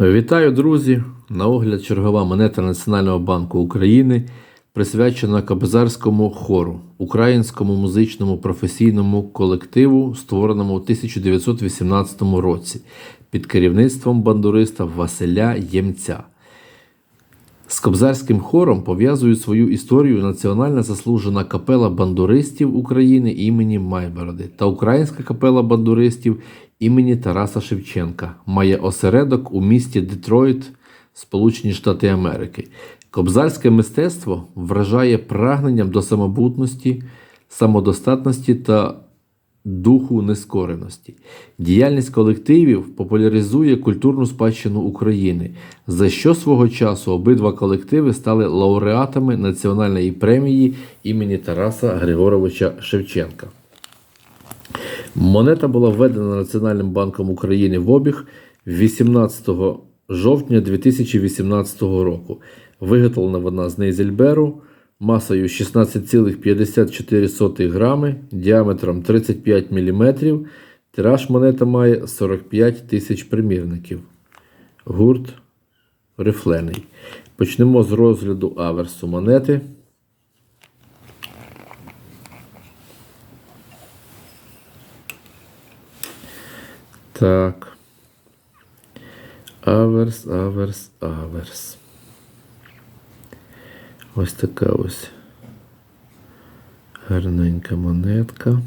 Вітаю, друзі! На огляд чергова монета Національного банку України присвячена Кобзарському хору, українському музичному професійному колективу, створеному у 1918 році під керівництвом бандуриста Василя Ємця. З Кобзарським хором пов'язують свою історію Національна заслужена капела бандуристів України імені Майбороди та Українська капела бандуристів імені Тараса Шевченка. Має осередок у місті Детройт, Сполучені Штати Америки. Кобзарське мистецтво вражає прагненням до самобутності, самодостатності та духу нескореності. Діяльність колективів популяризує культурну спадщину України, за що свого часу обидва колективи стали лауреатами національної премії імені Тараса Григоровича Шевченка. Монета була введена Національним банком України в обіг 18 жовтня 2018 року. Виготовлена вона з нейзельберу масою 16,54 грами, діаметром 35 мм. Тираж монета має 45 тисяч примірників. Гурт рифлений. Почнемо з розгляду аверсу монети. Так. Аверс, аверс, аверс. Ось така ось гарненька монетка.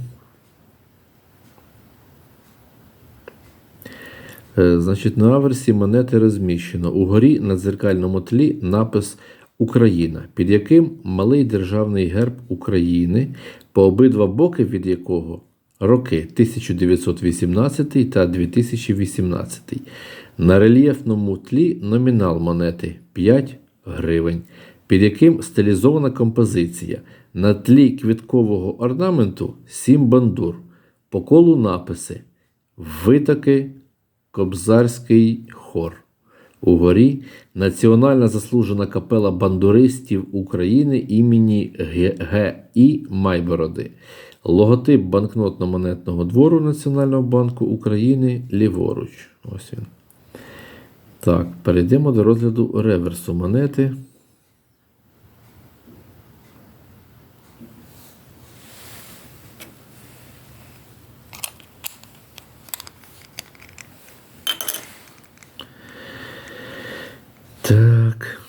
Е, Значить, на аверсі монети розміщено. Угорі на дзеркальному тлі напис Україна, під яким малий державний герб України, по обидва боки від якого роки 1918 та 2018. На рельєфному тлі номінал монети 5 гривень, під яким стилізована композиція. На тлі квіткового орнаменту 7 бандур. По колу написи Витоки Кобзарський хор. Угорі Національна заслужена капела бандуристів України імені Г. Г. І. Майбороди. Логотип банкнотно-монетного двору Національного банку України ліворуч. Ось він. Так, перейдемо до розгляду реверсу монети. Так.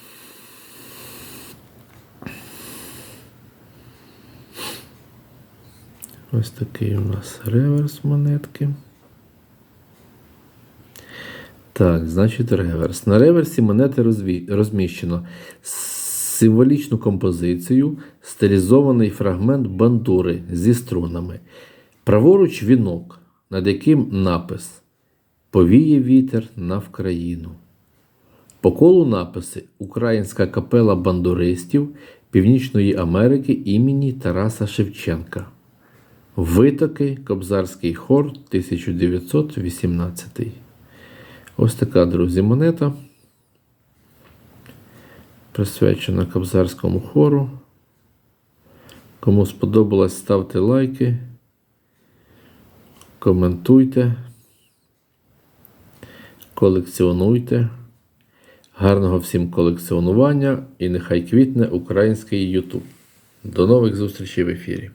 Ось такий у нас реверс монетки. Так, значить, реверс. На реверсі монети розміщено символічну композицію, стилізований фрагмент бандури зі струнами. Праворуч вінок, над яким напис Повіє вітер на Вкраїну. По колу написи Українська капела бандуристів Північної Америки імені Тараса Шевченка. Витоки Кобзарський хор 1918. Ось така, друзі, монета. Присвячена Кобзарському хору. Кому сподобалось, ставте лайки, коментуйте, колекціонуйте. Гарного всім колекціонування і нехай квітне український YouTube. До нових зустрічей в ефірі.